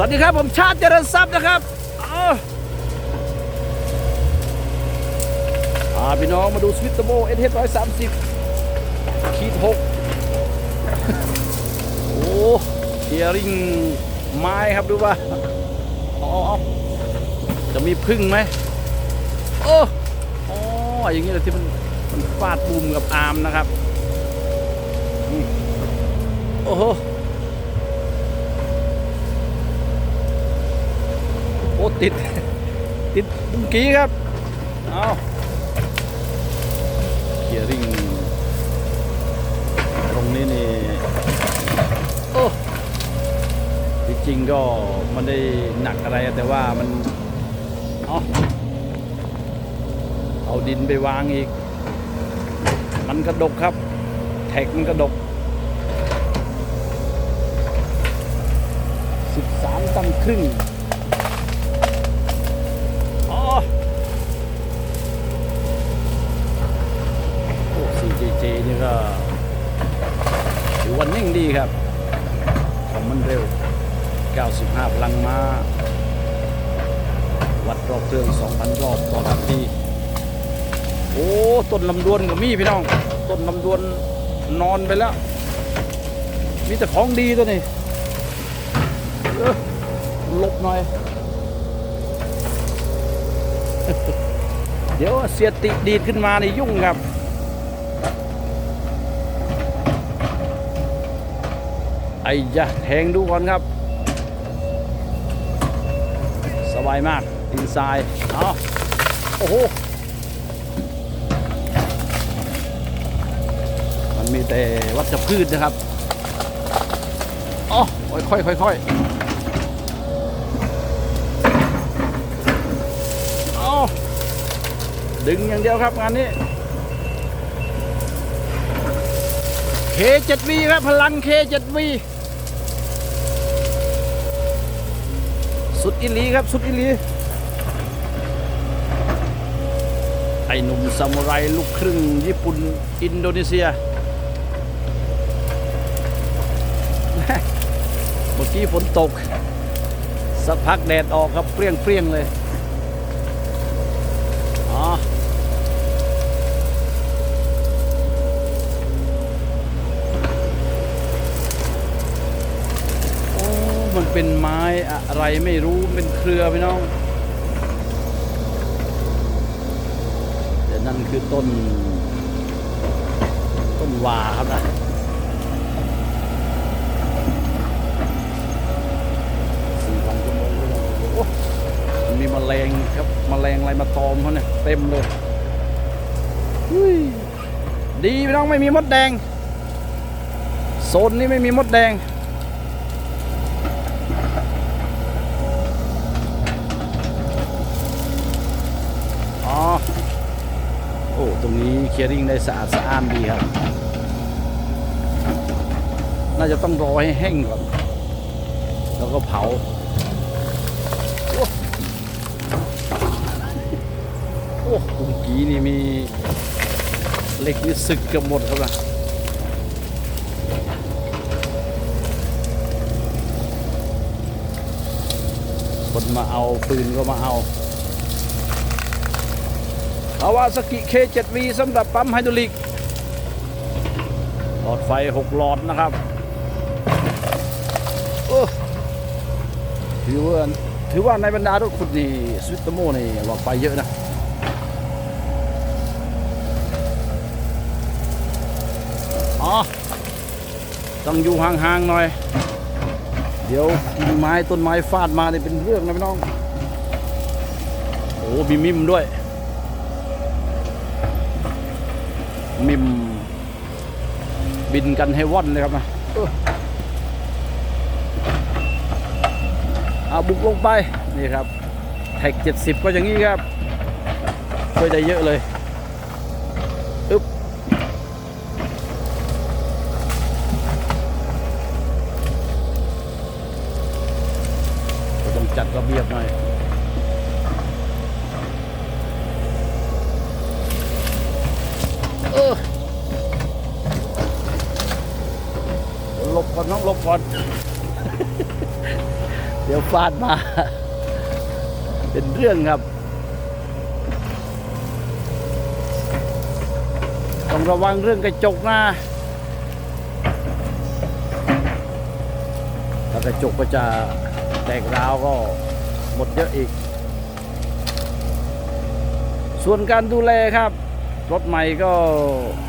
สวัสดีครับ ผมชาติเจริญทรัพย์นะครับเอาพี่น้องมาดูสวิตเตอร์โบเอสเร้อยสามสิบขีดหกโอ้เทียริงไม้ครับดูว่าอาเอจะมีพึ่งไหมโอ้อ๋ออย่างนี้แหละที่มันมันฟาดบูมกับอาร์มนะครับโอ้โห โอ้ติด ติดเมื่อกี้ครับ เอาเกียร์ริงตรงนี้นี่ โอ้ที่จริงก็ไม่ได้หนักอะไรแต่ว่ามันเอาเอาดินไปวางอีก มันกระดกครับ แท็กมันกระดก13ตันครึ่ง อ๋อโอ้ซีเจเจนี่ก็ถือว่านิ่งดีครับของมันเร็ว 95 พลังม้า วัดรอบ เครื่อง2,000รอบต่อนาทีโอ้ต้นลำดวนกับมีพี่น้องต้นลำดวนนอนไปแล้ว มีแต่ของดีตัวนี้เออหลบหน่อย เดี๋ยวเสียติดีดขึ้นมาในยุ่งครับไอ้ยะแทงดูก่อนครับ สบายมาก ดินทรายเอาโอ้โห มันมีแต่วัชพืชนะครับอ๋อค่อยๆค่อยเอาดึงอย่างเดียวครับงานนี้ K7V ครับ พลัง K7V สุดอิลีครับ สุดอิลี ไอหนุ่มซามูไรลูกครึ่งญี่ปุ่นอินโดนีเซีย เมื่อกี้ฝนตก สักพักแดดออกครับเปรี้ยงเปรี้ยงๆเลยอ๋อมันเป็นไม้อะไรไม่รู้เป็นเครือพี่น้องแต่นั่น คือต้น ต้นวาครับนะสี่พันชั่วโมงเลยนะโอ้มันมีแมลงครับแมลงอะไรมาตอมเขาเนี่ยเต็มเลยหุ้ยดีพี่น้องไม่มีมดแดงโซนนี้ไม่มีมดแดง อ๋อ โอ้ ตรงนี้เคลียร์ริงได้สะอาดสะอ้านดีครับ น่าจะต้องรอให้แห้งก่อน แล้วก็เผาโอ้โอ้เมื่อกี้นี่มีเหล็กนี่สึกเกือบหมดครับนะคนมาเอาปืนก็มาเอา คาวาสกิ K7V สำหรับปั๊มไฮดรอลิกหลอดไฟ 6 หลอดนะครับถือว่าถือว่าในบรรดารถขุดนี่สวิตเตอร์โมนี่หลอดไฟเยอะนะอ๋อต้องอยู่ห่างๆหน่อย เดี๋ยวกิ่งไม้ต้นไม้ฟาดมาเนี่เป็นเรื่องนะพี่น้อง โอ้มีมิมด้วย มิม บินกันให้ว่อนเลยครับนะเอาบุกลงไปนี่ครับ แท็ก 70 ก็อย่างนี้ครับช่วยได้เยอะเลยอึ๊บก็ต้องจัดระเบียบหน่อย เออหลบ ก่อน เดี๋ยวฟาดมา เป็นเรื่องครับ ต้องระวังเรื่องกระจกนะถ้ากระจกก็จะแตกร้าวก็หมดเยอะอีก ส่วนการดูแลครับ รถใหม่ก็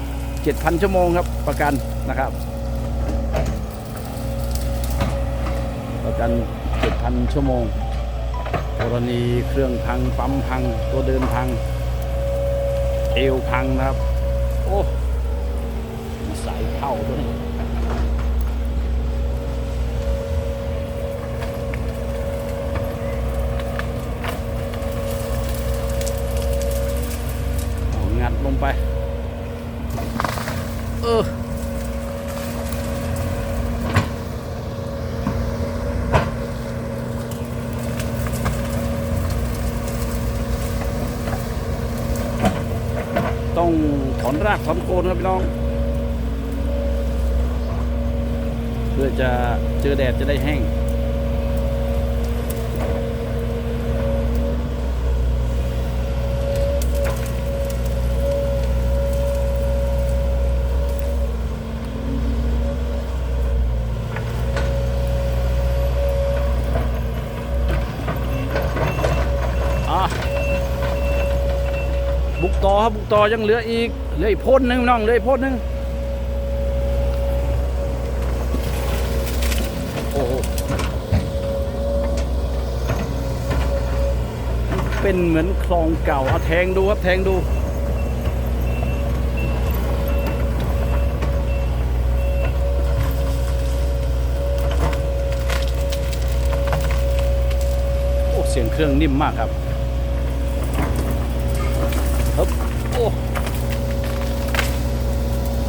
7,000 ชั่วโมงครับประกันนะครับ ประกัน7,000 ชั่วโมง กรณีเครื่องพังปั๊มพัง ตัวเดินพัง เอวพังนะครับ โอ้มีสายเข้าตัวนี้ เอางัดลงไป เออ ต้องถอนรากถอนโคนครับพี่น้อง เพื่อจะเจอแดดจะได้แห้ง อะบุก ต่อครับบุกต่อยังเหลืออีก เหลืออีกพ่นหนึ่งน้องเหลืออีกพ่นหนึ่งโอ้เป็นเหมือนคลองเก่าเอาแทงดูครับแทงดูโอ้เสียงเครื่องนิ่มมากครับ ฮึบ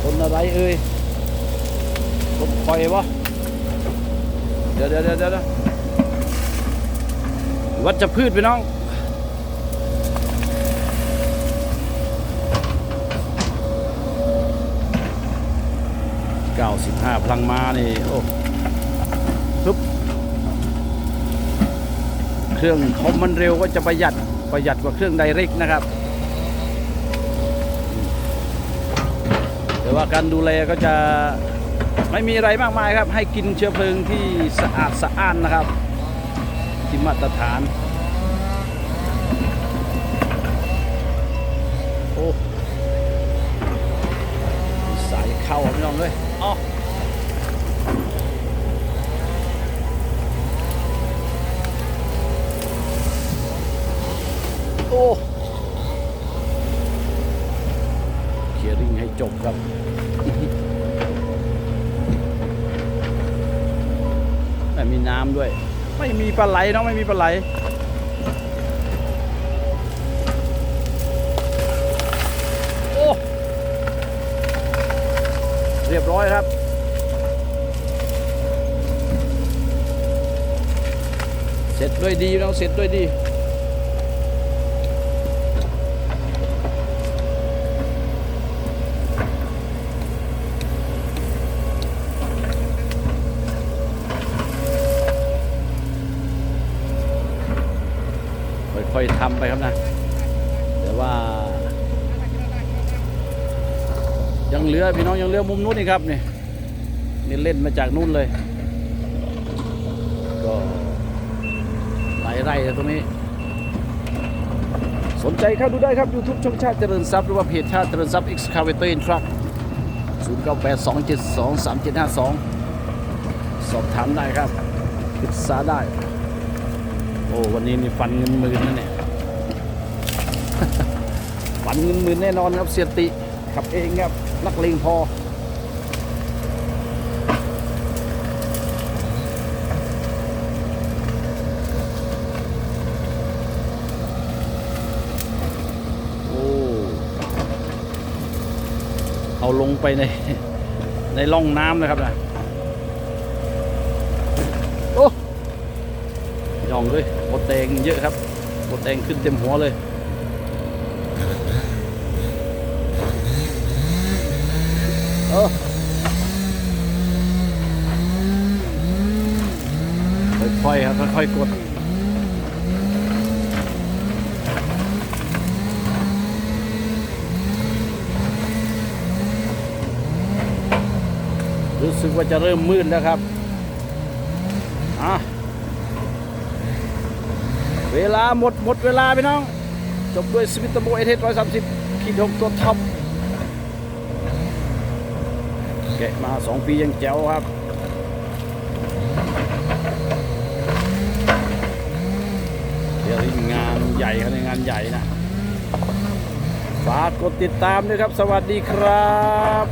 โอ้คนอะไรเอ่ยคนคอยวะเดี๋ยวเดี๋ยวเดี๋ยวเดี๋ยววัดจะพืชไปน้อง95พลังมานี่ โอ้ฮึบเครื่องคอมมันเร็วก็จะประหยัดประหยัดกว่าเครื่องไดเรกนะครับ ว่าการดูแลก็จะไม่มีอะไรมากมายครับ ให้กินเชื้อเพลิงที่สะอาดสะอ้านนะครับที่มาตรฐาน โอ้สายเข้าอะพี่น้องเลยอ๋อโอ้เคลียร์ริงให้จบครับ ปลาไหลเนาะไม่มีปลาไหลโอ้เรียบร้อยครับเสร็จด้วยดีเราเสร็จด้วยดี ค่อยๆทำไปครับนะ แต่ว่า ยังเหลือพี่น้องยังเหลือมุมนู้นนี่ครับนี่นี่เล่นมาจากนู้นเลย ก็หลายไร่เลยตรงนี้ สนใจเข้าดูได้ครับ YouTube ช่องชาติเจริญทรัพย์หรือว่าเพจชาติเจริญทรัพย์ Excavator in Truck 0982723752 สอบถามได้ครับปรึกษาได้ อ้วันนี้นี่ฟันเงินหมื่นนะเนี่ยฟันเงินหมื่นแน่นอนครับเสียติขับเองครับนักเลงพอโอ้เอาลงไปในในร่องน้ำนะครับนะโอ้ย่องเลยหม ดแดงเยอะครับหมดแดงขึ้นเต็มหัวเลยเออค่อยๆครับค่อยๆกดรู้สึกว่าจะเริ่มมืดแล้วครับ อะ เวลาหมดหมดเวลาพี่น้อง จบด้วยสวิตโบเอเทสร้อยสามสิบขีดหกตัวท็อปแกะมาสองปียังแจ๋วครับเดี๋ยวนี้งานใหญ่ครับในงานใหญ่นะฝากกดติดตามด้วยครับ สวัสดีครับ